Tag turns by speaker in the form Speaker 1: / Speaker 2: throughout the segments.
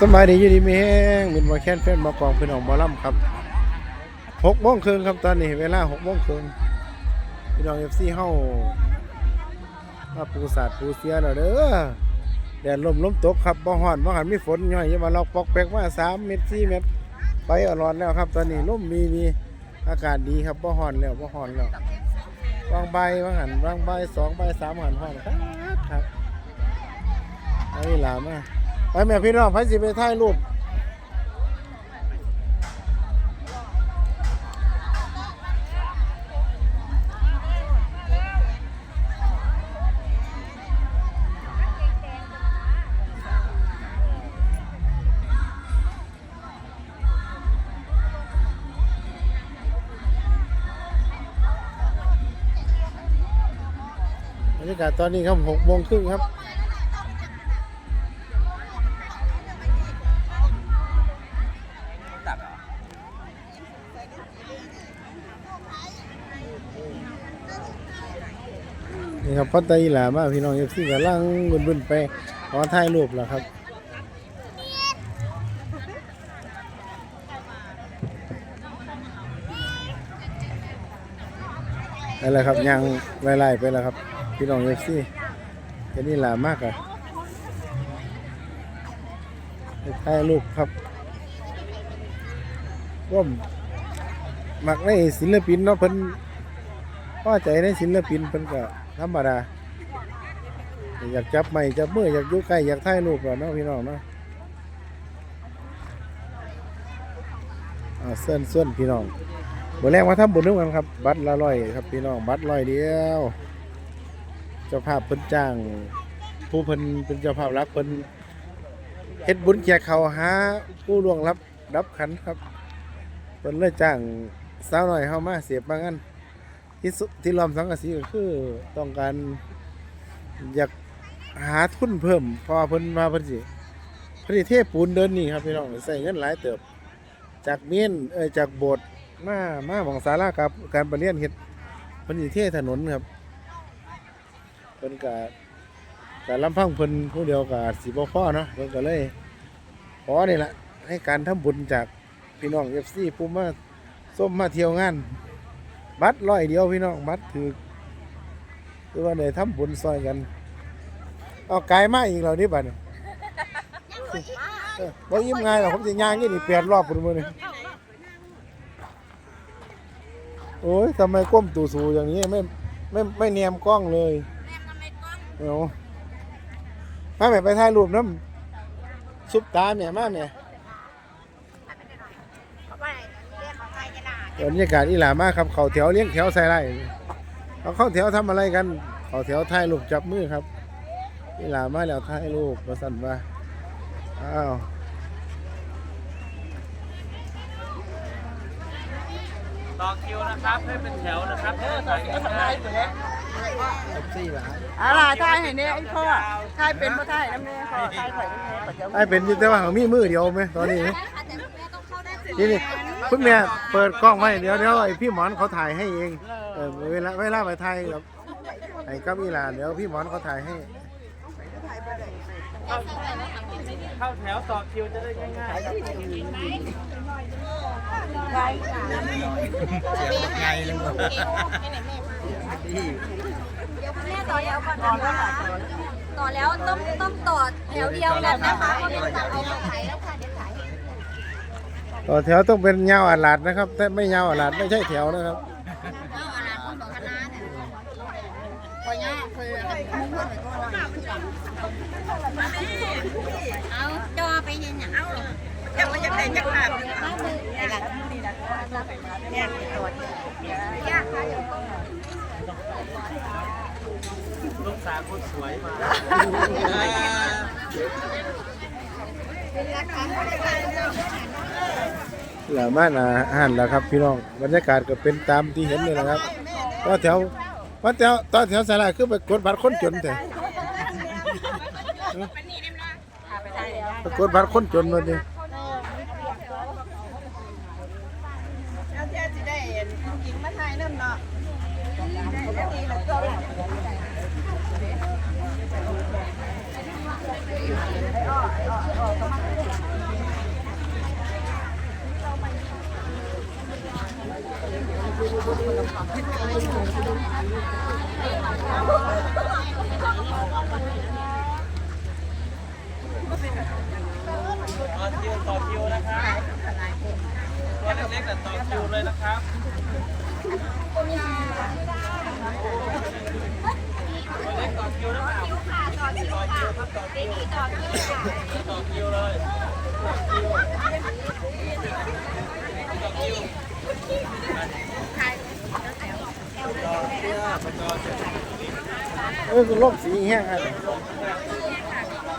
Speaker 1: สมัยนี้อยู่ดีมีแห้งเป็นมาแค้นแฟนมากองเพื่อนออกมาล่ำครับหกโมงครึ่งครับตอนนี้เวลาหกโมงครึ่งพี่น้องเอฟซีเฮามาปูสาดปูเสียแล้วเด้อแดดลมลมตกครับบ่ฮ้อนบ่หันมีฝนย่อยย่ามาลอกปอกแปกมาสามเม็ดสี่เม็ดไปอร้อนแล้วครับ ตอนนี้ลมมีมีอากาศดีครับบ่ฮ้อนแล้วบ่ฮ้อนแล้ววางใบวางหันวางใบสองใบสามหันฮ้อนครับครับไอ้หลามา ไปแม่พี่น้องไปสิไปถ่ายรูปบรรยากาศตอนนี้ครับหกโมงครึ่งครับ ครับพัตตาอีหลามาพี่น้องเอฟซีกำลังบุนๆไปขอถ่ายรูปแล้วครับไปแล้วครับยังไล่ๆไปแล้วครับ พี่น้องเอฟซีแค่นี้หลามากอะถ่ายรูปครับร่วมมักในศิลปินเนาะเพิ่นพอใจในศิลปินเพิ่นก็ ธรรมดาอยากจับไม้จับมืออยากยู่ใกล้อยากถ่ายรูปแล้วเนาะพี่น้องเนาะเส้นเส้นพี่น้องบนแรกมาทำบุญด้วยกันครับ บัตรละร้อยครับพี่น้องบัตรร้อยเดียวเจ้าภาพเพิ่นจ้าง ผู้เพิ่นเป็นเจ้าภาพรักเพิ่นเฮ็ดบุญแจกเขาหาผู้ล่วงรับรับขันครับเพิ่นเลยจ้างสาวหน่อยเฮามาเสียบบางอัน ที่ที่รวมสังกะสีก็คือต้องการอยากหาทุนเพิ่มเพราะว่าเพิ่นมาเพิ่นสิเพิ่นสิเทปูนเดินนี่ครับพี่น้องใส่เงินหลายเติบ จากเมียนเอ้ยจากโบสถ์มามาหวังศาลากับการประเรียนเฮ็ดเพิ่นสิเทถนนครับเพิ่นก็แต่ลำพังเพิ่นผู้เดียวก็อาจสิบ่พอเนาะเพิ่นก็เลยขอนี่แหละให้การทำบุญจากพี่น้อง FC ผู้มาส้มมาเที่ยวงาน บัตรร้อยเดียวพี่น้องบัตรถือคือว่าได้ทำบุญซอยกัน เอาไกลมาอีกแล้วนี่บัดนี้เออบ่ยิ้มง่ายหรอกผมสิย่างนี่นี่แปดรอบพุ่นมือนี้โอ้ยทำไมก้มตูสูอย่างนี้ไม่ไม่ไม่เนียมกล้องเลยเอามาแม่ไปถ่ายรูปน้ำซุปตาแม่มาแม่ย บรรยากาศอีหลามากครับ เขาแถวเลี้ยงแถวใส่ไรเขาเข้าแถวทำอะไรกัน เขาแถวถ่ายรูปจับมือครับอีหลามาแล้วถ่ายรูปประสันว่าอ้าว
Speaker 2: ต่อคิวนะครับให้เป็นแถวนะครับเออต่อคิวง่าย
Speaker 1: สี่บาท
Speaker 3: อะไรทายให้เนี่ยไอ้พ่อทายเป็นพ่อทายน้ำเนี่ยพ่อทายข่อยน้ำเนี่ยปัจจุบัน
Speaker 1: ไอ้เป็นอยู่แต่ว่าเขามีมือเดียวไหมตอนนี้นี่นี่ คุณแม่เปิดกล้องไว้เดี๋ยวเดี๋ยวไอพี่หมอนเขาถ่ายให้เองเออเวลาเวลาไปถ่ายกับไอ้กับอีหลานเดี๋ยวพี่หมอนเขาถ่ายให้
Speaker 2: เข้าแถวต่อคิวจะได้ง่ายๆครับ
Speaker 1: ไงเลย
Speaker 4: แม่ต่อแล้วก่อนนะคะต่อแล้วต้องต้องต่อแถวเดียวกันนะคะเพราะเป็นต่อเอามาถ่ายแล้วค่ะเดี๋ยวถ่ายให้
Speaker 1: ต่อแถวต้องเป็นยาวอาลาดนะครับถ้าไม่ยาวอาลาดไม่ใช่แถวนะครับ
Speaker 4: เอาจอไปยังอย่างเอา
Speaker 3: จะมาจะแต่งจะขาด
Speaker 4: เนี่ยตรวเดี๋ย
Speaker 2: ลูกสาวคนสวยมา
Speaker 1: หลามาอาหารแล้วครับ พี่น้องบรรยากาศก็เป็นตามที่เห็นเลยนะครับต่อแถวต่อแถวต่อแถวสาราคือไปกดบัตรคนจนแต่ไปกดบัตรคนจนมาดิ
Speaker 3: แล้วเจ้าจะได้กินมาทายน้ำเนาะปก ต่
Speaker 2: อคิวต่อคิวนะครับตัวเล็กๆแต่ต่อคิวเลยนะครับตัวเล็กต่อคิวนะครั
Speaker 4: คิวค่ะต่อคิวค่ะเบบีต่อคิวค่ะ
Speaker 2: ต่อคิวเลยต่อคิวต่อคิวต่อเสื้อไปต่อ เอ
Speaker 1: อคือลมสีแห้งครับ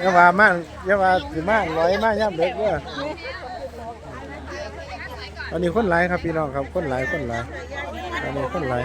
Speaker 1: อย่าว่ามาอย่าว่าสิมากร้อยมากย่ำเด็กเด้อตอนนี้คนหลายครับพี่น้องครับคนหลายคนหลายตอนนี้คนหลาย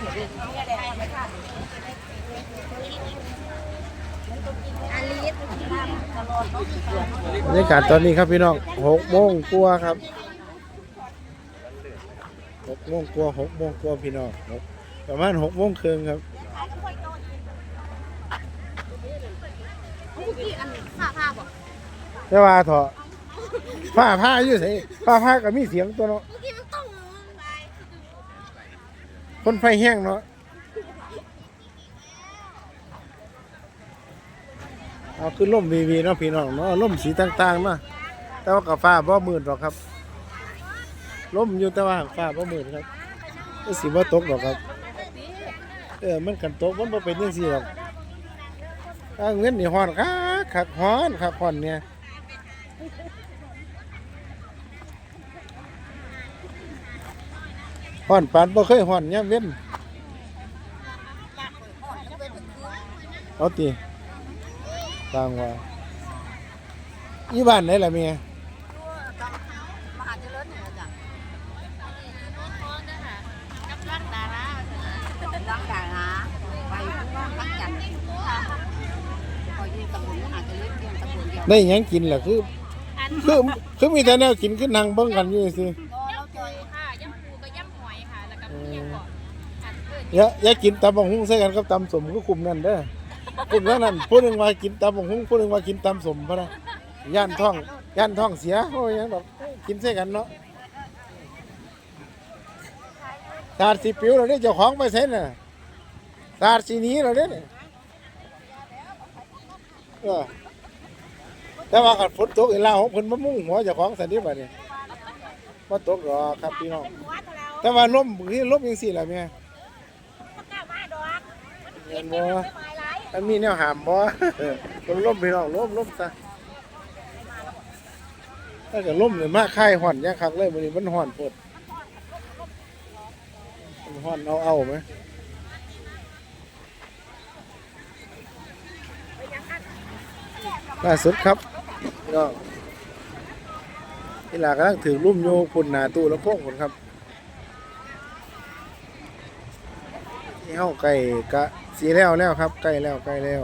Speaker 1: บรรยากาศตอนนี้ครับพี่น้องหกโมงกลัวาครับหกโมงกลัวาหกโมงกลัวาพี่น้องหกประมาณหกโมงครึ่งครับ
Speaker 4: ผ้าผ้าบอก
Speaker 1: แต่ว่าเถอะผ้าผ้าอยู่ไสผ้าผ้าก็มีเสียงตัวเนาะ
Speaker 4: เมื่อกี้
Speaker 1: คนไฟแห้งเนาะเอาคือล่มวีวีเนาะพี่น้องเนาะล่มสีต่างๆเนาะแต่ว่ากับฟ้าบ่มืดหรอกครับล่มอยู่แต่ว่าฟ้าบ่มืดครับก็สิบ่ตกหรอกครับ เออมันกันตกมันบ่เป็นจังซี่หรอกเงินนี่ฮ้อนคักคักฮ้อนคักฮ้อนเนี่ย ฮ้อนปานบ่เคยฮ้อนยามเว้นเอาติตางว่าอีบ้านไหนล่ะเมีย
Speaker 4: มหาเจริญเนี่ยจ้ะกับรักดารารักดาราไปรักจันคอยยืนตำบลมหาเจริญเพียงตำบลเดียว
Speaker 1: ได้ยังกินล่ะคือ คือคือมีแต่แนวกินคือนั่งเบิ่งกันอยู่ซื่ อ
Speaker 4: ย่าอ
Speaker 1: ย่ากินตำบักหุ่งใส่กันกับตำสมก็คุมนั่นเด้อกลุ่มนั้นผู้หนึ่งว่ากินตำบักหุ่งผู้หนึ่งว่ากินตำสมพะนะย่านท้องย่านท้องเสียโอ้ยหยังดอกกินใส่กันเนาะสาดสีปิวเราเนี่ยเจ้าของไปใส่น่ะสาดสีนี้เราเนี่ยเออแต่ว่ากัดฝนตกอีลาของเพิ่นมามุ่งหัวเจ้าของสันนิบาตนี่มาตกหรอครับพี่น้องแต่ว่าลมคือลมยังสี่แหละแม่ เห็นบ่มันมีแนวหามบ่ลมลมพี่น้องลมลมซะถ้าเกิดลมเลยมาค่ายห่อนยังคักเลยมันนี้มันห่อนปวดมันห่อนเอาเอาไหมล่าสุดครับพี่น้องนี่หลากำลังถือลุ่มโยคุณหนาตู้แล้วพวกคนครับที่เฮาไก่กะ สีแล้วแล้วครับ ใกล้แล้วใกล้แล้ว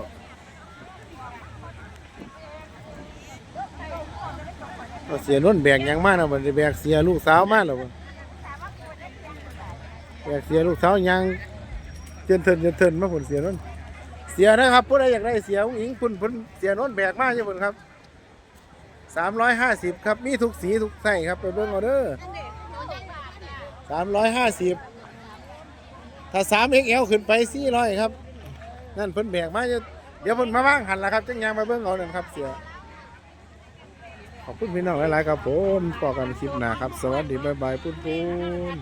Speaker 1: เอาเสียนุ่นแบกยังมากนะมันแบกเสียลูกสาวมากหรอบ่แบกเสียลูกสาวยังเจนเทินเจนเทินมาผลเสียนุ่นเสียนะครับผู้ใดอยากได้เสียผู้หญิงพุ่นพุ่นเสียนุ่นแบกมากใช่พุ่นครับสามร้อยห้าสิบครับมีทุกสีทุกไส้ครับไปเบิ่งเอาเด้อสามร้อยห้าสิบถ้าสามเอ็กเอลขึ้นไปสี่ร้อยครับ นั่นเพิ่นแบกมาจะเดี๋ยวเพิ่นมาว่างหันละครับจังยางมาเบิ่งเอานั่นครับเสียขอบคุณพี่น้องหลายๆครับผมปอกันคลิปหน้าครับ สวัสดี บ๊ายบายปุ้นปุ้น